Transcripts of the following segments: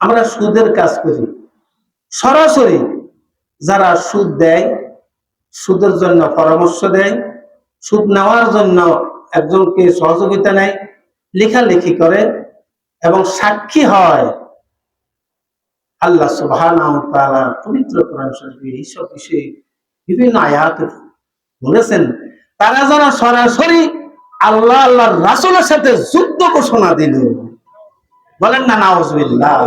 আমরা সুদের কাজ করি। সরাসরি যারা সুদ দেয়, সুদের জন্য পরামর্শ দেয়, সুদ নেওয়ার জন্য একজনকে সহযোগিতা নেয়, লেখালেখি করে এবং সাক্ষী হয়। আল্লাহ তাআলা পবিত্র কোরআন শরীফে এইসব বিষয়ে বিভিন্ন আয়াত বলেছেন। তারা যারা সরাসরি আল্লাহ আল্লাহর রাসূলের সাথে যুদ্ধ ঘোষণা দিল। বলেন না, নাউজুবিল্লাহ।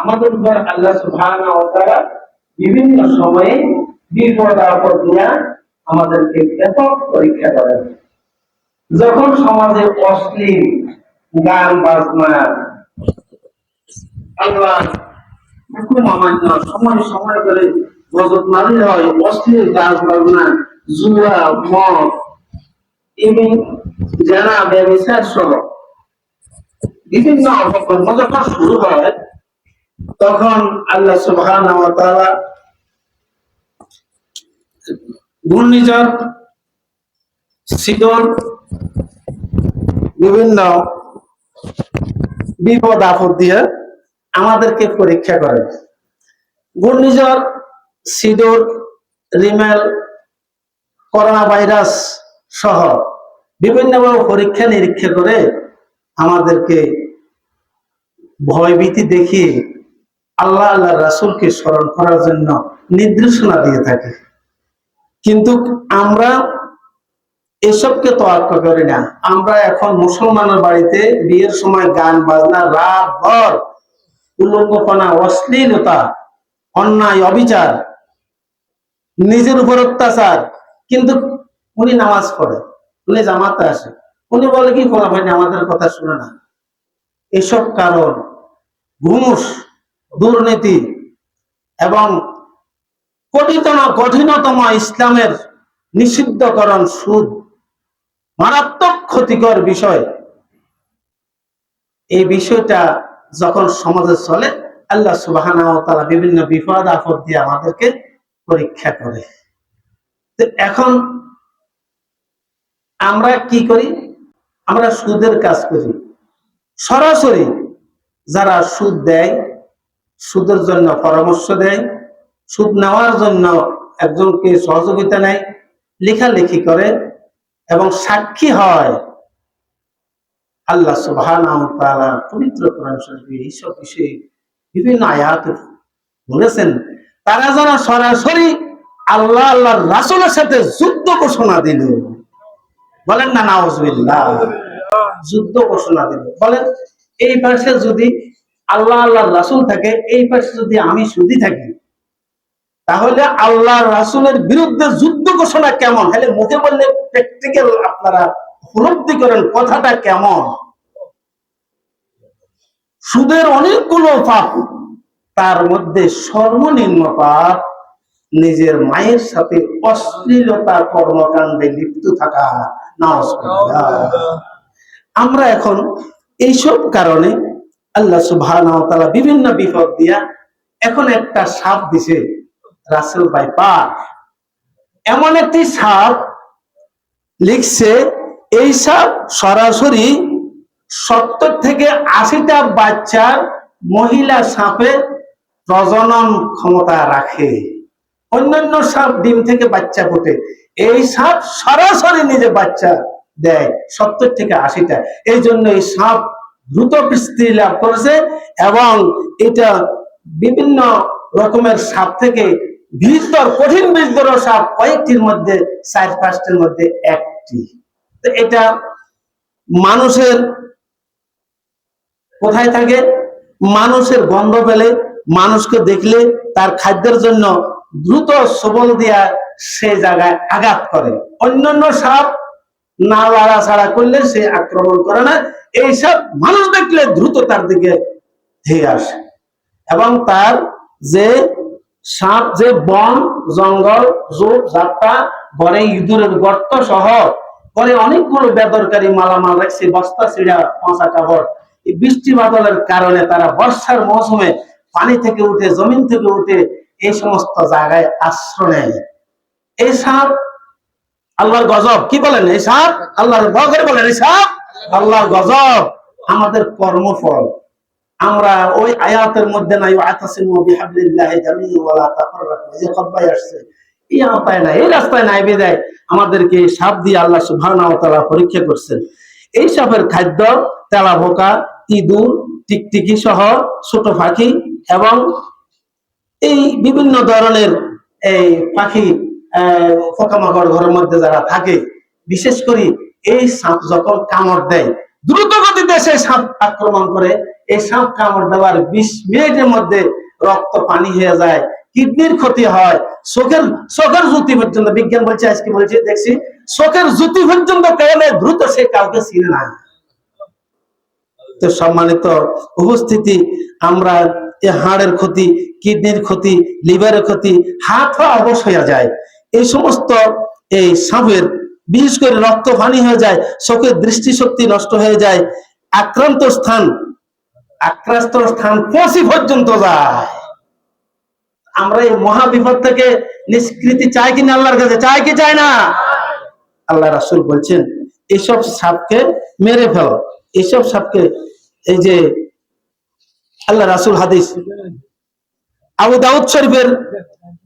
আমাদের উপর আল্লাহ সুবহানাহু ওয়া তাআলা বিভিন্ন সময়ে বিপদ আমাদেরকে ব্যাপক পরীক্ষা করেন। যখন সমাজে অশ্লীল গান, বাজনা আল্লাহ হুকুম অমান্য, সময় সময় করে গজব নারী হয়, অশ্লীল গাছ বাজনা, জুয়া, মদ, এবং যারা ব্যবসার সহ বিভিন্ন অপকর্ম যখন শুরু হয়, তখন আল্লাহ সুবহানাহু ওয়া ঘূর্ণিঝড় শীতল বিভিন্ন বিপদ আপদ দিয়ে আমাদেরকে পরীক্ষা করে। ঘূর্ণিঝড় সিডোর রিমেল করোনা ভাইরাস সহ বিভিন্নভাবে পরীক্ষা নিরীক্ষা করে আমাদেরকে ভয়ভীতি দেখিয়ে আল্লাহ আল্লাহ রাসূলকে স্মরণ করার জন্য নির্দেশনা দিয়ে থাকে। কিন্তু আমরা এসবকে তোয়াক্কা করি না। আমরা এখন মুসলমানের বাড়িতে বিয়ের সময় গান, বাজনা, রাত ভর, উল্লঙ্ঘপনা, অশ্লীলতা, অন্যায়, অবিচার, নিজের উপর অত্যাচার। কিন্তু উনি নামাজ পড়ে, উনি জামাতে আসে। উনি বলে, কি করা হয়নি আমাদের কথা শুনে না। এসব কারণ ঘুষ দুর্নীতি এবং কঠিনতম কঠিনতম ইসলামের নিষিদ্ধকরণ সুদ মারাত্মক ক্ষতিকর বিষয়। এই বিষয়টা যখন সমাজে চলে, আল্লাহ সুবাহানা তারা বিভিন্ন বিপদ, আপদ দিয়ে আমাদেরকে পরীক্ষা করে। এখন আমরা কি করি? আমরা সুদের কাজ করি। সরাসরি যারা সুদ দেয়, সুদের জন্য পরামর্শ দেয়, সুদ নেওয়ার জন্য একজনকে সহযোগিতা নেয়, লেখালেখি করে এবং সাক্ষী হয়। আল্লাহ পবিত্র এইসব বিষয়ে বিভিন্ন আয়াত বলেছেন, তারা যারা সরাসরি আল্লাহ, আল্লাহর রাসূলের সাথে যুদ্ধ ঘোষণা দিল। বলেন না, নাউজুবিল্লাহ, যুদ্ধ ঘোষণা দিল। বলেন এই পাশে যদি আল্লাহ, আল্লাহর রাসূল থাকে, এই পাশে যদি আমি সুদি থাকি, তাহলে আল্লাহ রাসূলের বিরুদ্ধে যুদ্ধ ঘোষণা কেমন? তাহলে মুখে বললে প্র্যাকটিক্যাল আপনারা উপলব্ধি করেন কথাটা কেমন? সুদের অনেকগুলো পাপ তার মধ্যে সর্বনিম্ন পাপ নিজের মায়ের সাথে অশ্লীলতা কর্মকাণ্ডে লিপ্ত থাকা। আমরা এখন এইসব কারণে আল্লাহ তাআলা বিভিন্ন বিপদ দিয়া এখন একটা সাপ দিছে, রাসেল ভাই পার। এমন একটি সাপ লিখছে, এই সাপ সরাসরি সত্তর থেকে আশিটা বাচ্চার মহিলা সাপে প্রজনন ক্ষমতা রাখে। অন্যান্য সাপ ডিম থেকে বাচ্চা ফোটে। এই সাপ সরাসরি নিজে বাচ্চা দেয়, সত্তর থেকে আশিটা। এই জন্য এই সাপ দ্রুত বৃষ্টি লাভ করেছে এবং এটা বিভিন্ন রকমের সাপ থেকে বিষধর কঠিন বিষধর সাপ কয়েকটির মধ্যে, চার পাঁচটির মধ্যে একটি। তো এটা মানুষের কোথায় থাকে? মানুষের গন্ধ পেলে, মানুষকে দেখলে, তার খাদ্যের জন্য দ্রুত সবল দিয়া সে জায়গায় আঘাত করে। অন্যান্য সাপ না ছাড়া করলে সে আক্রমণ করে না। এই সব মানুষ দেখলে দ্রুত তার দিকে ধেয়ে আসে। এবং তার যে সাপ, যে বন, জঙ্গল জোপ যাত্রা ঘরে ইঁদুরের গর্ত সহ ঘরে অনেকগুলো বেদরকারি মালামাল রাখছে, বস্তা ছিঁড়া পচা কাপড়। এই বৃষ্টি বাদলের কারণে তারা বর্ষার মৌসুমে পানি থেকে উঠে, জমিন থেকে উঠে এই সমস্ত জায়গায় আশ্রয় নেয়। এই সাপ আল্লাহর গজব। কি বলেন, এই সাপ? আল্লাহর করে বলেন, এই সাপ? আল্লাহর গজব। আমাদের কর্মফল। আমরা ওই আয়াতের মধ্যে নাই আতাসিমু বিহাবলিল্লাহি জামিআ ওয়ালা তাফাররাকু। এই খুতবায় আসছে। এই আওতায় নাই, এই রাস্তায় নাই, বিদায়। আমাদেরকে সাপ দিয়ে আল্লাহ সুবহানাহু ওয়া তাআলা পরীক্ষা করছেন। এই সাপের খাদ্য তেলা পোকা ইঁদুর, টিকটিকি সহ ছোট পাখি এবং এই বিভিন্ন ধরনের এই পাখি পোকামাকড় ঘরের মধ্যে যারা থাকে, বিশেষ করে এই সাপ যখন কামড় দেয় দ্রুত গতিতে সে সাপ আক্রমণ করে। এই সাপ কামড় দেওয়ার বিশ মিনিটের মধ্যে রক্ত পানি হয়ে যায়, কিডনির ক্ষতি হয়। চোখের চোখের জ্যোতি পর্যন্ত, বিজ্ঞান বলছে, আজকে বলছে, দেখছি, চোখের জ্যোতি পর্যন্ত পেলে দ্রুত সে কাউকে চিনে না। সম্মানিত উপস্থিতি, আমরা হাড়ের ক্ষতি, কিডনির ক্ষতি, লিভারের ক্ষতি, হাত পা অবশ হয়ে যায়। এই সমস্ত এই সাপের বিশেষ করে রক্ত পানি হয়ে যায় চোখের দৃষ্টিশক্তি নষ্ট হয়ে যায়, আক্রান্ত স্থান আক্রান্ত স্থান পৌঁছি পর্যন্ত যায়? আমরা এই মহাবিপদ থেকে নিষ্কৃতি চাই কিনা আল্লাহর কাছে? চাই কি চাই না? আল্লাহ রাসুল বলছেন এইসব সাপকে মেরে ফেলো। এইসব সাপকে, এই যে আল্লাহ রাসুল হাদিস, আবু দাউদ শরীফের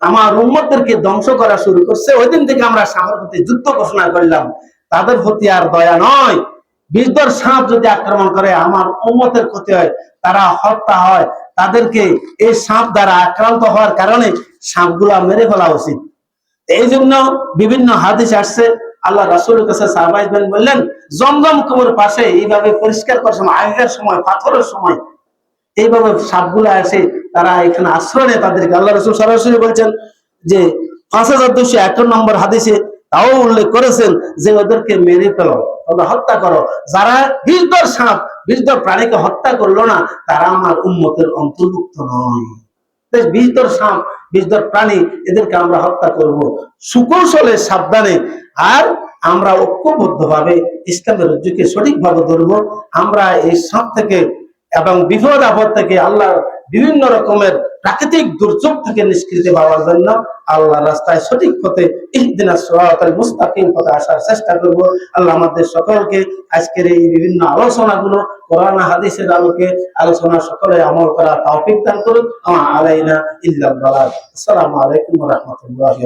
আমার উম্মতদেরকে ধ্বংস করা শুরু করছে। ওই দিন থেকে আমরা সাপের প্রতি যুদ্ধ ঘোষণা করলাম। তাদের প্রতি আর দয়া নয়। বিশদর সাপ যদি আক্রমণ করে, আমার উম্মতের ক্ষতি হয়, তারা হত্যা হয়। তাদেরকে এই সাপ দ্বারা আক্রান্ত হওয়ার কারণে সাপগুলা মেরে ফেলা উচিত। এই জন্য বিভিন্ন হাদিস আসছে। আল্লাহ রাসুলের কাছে সাহবাইবেন বললেন, জমজম কুমোর পাশে এইভাবে পরিষ্কার করার সময় আগের সময়, পাথরের সময় এইভাবে সাপগুলো আসে তারা এখানে আশ্রয় নেয় তাদেরকে। আল্লাহ রসুল সরাসরি বলছেন যে, পাঁচ হাজার দুশো এক নম্বর হাদিসে তাও উল্লেখ করেছেন যে, ওদেরকে মেরে ফেলো হত্যা করো। যারা বিষদর সাপ বিষদর প্রাণীকে হত্যা করল না, তারা আমার উন্মতের অন্তর্ভুক্ত নয়। বেশ বিষদর সাপ বিষদর প্রাণী, এদেরকে আমরা হত্যা করব। সুকৌশলে সাবধানে, আর আমরা ঐক্যবদ্ধ ভাবে ইসলামের রজ্জুকে সঠিকভাবে ধরবো। আমরা এই সাপ থেকে এবং বিপদ আপদ থেকে আল্লাহ বিভিন্ন রকমের প্রাকৃতিক দুর্যোগ থেকে নিষ্কৃতি পাওয়ার জন্য আল্লাহ রাস্তায় সঠিক পথে মুস্তাকিম পথে আসার চেষ্টা করব। আল্লাহ আমাদের সকলকে আজকের এই বিভিন্ন আলোচনাগুলো কোরআন হাদিসের আলোকে আলোচনা সকলে আমল করা তৌফিক দান করুন। আমা আলাইনা বালাগ আসসালামু আলাইকুম রাহমাতুল্লাহি